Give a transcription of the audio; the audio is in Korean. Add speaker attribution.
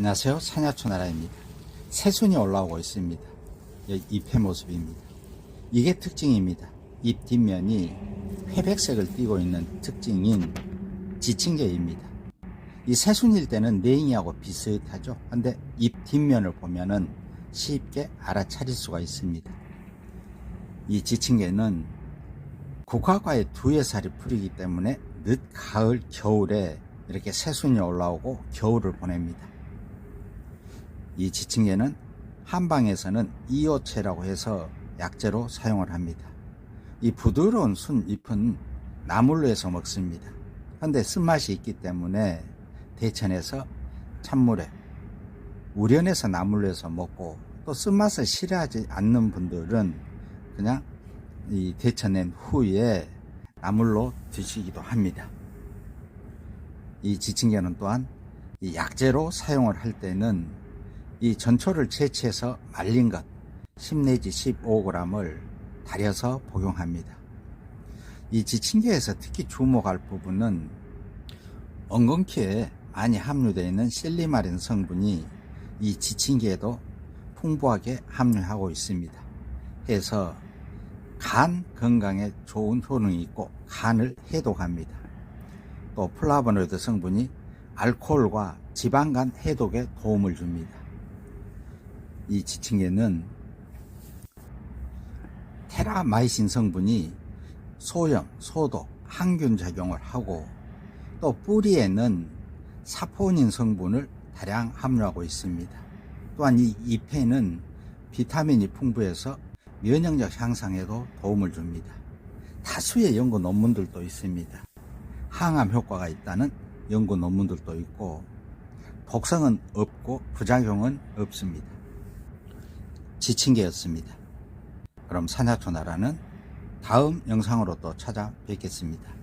Speaker 1: 안녕하세요. 산야초나라입니다. 새순이 올라오고 있습니다. 여기 잎의 모습입니다. 이게 특징입니다. 잎 뒷면이 회백색을 띠고 있는 특징인 지층계입니다. 이 새순일 때는 냉이하고 비슷하죠. 근데 잎 뒷면을 보면은 쉽게 알아차릴 수가 있습니다. 이 지층계는 국화과의 두해 살이 풀이기 때문에 늦 가을 겨울에 이렇게 새순이 올라오고 겨울을 보냅니다. 이 지층계는 한방에서는 이오체라고 해서 약재로 사용을 합니다. 이 부드러운 순 잎은 나물로 해서 먹습니다. 근데 쓴맛이 있기 때문에 대천에서 찬물에 우려내서 나물로 해서 먹고 또 쓴맛을 싫어하지 않는 분들은 그냥 이 데쳐낸 후에 나물로 드시기도 합니다. 이 지층계는 또한 이 약재로 사용을 할 때는 이 전초를 채취해서 말린 것 10 내지 15g을 달여서 복용합니다. 이 지층계에서 특히 주목할 부분은 엉겅퀴에 많이 함유되어 있는 실리마린 성분이 이 지층계에도 풍부하게 함유하고 있습니다. 해서 간 건강에 좋은 효능이 있고 간을 해독합니다. 또 플라보노이드 성분이 알코올과 지방간 해독에 도움을 줍니다. 이 지층계는 테라마이신 성분이 소염, 소독, 항균 작용을 하고 또 뿌리에는 사포닌 성분을 다량 함유하고 있습니다. 또한 이 잎에는 비타민이 풍부해서 면역력 향상에도 도움을 줍니다. 다수의 연구 논문들도 있습니다. 항암 효과가 있다는 연구 논문들도 있고 독성은 없고 부작용은 없습니다. 지친계였습니다. 그럼 산야초나라는 다음 영상으로 또 찾아뵙겠습니다.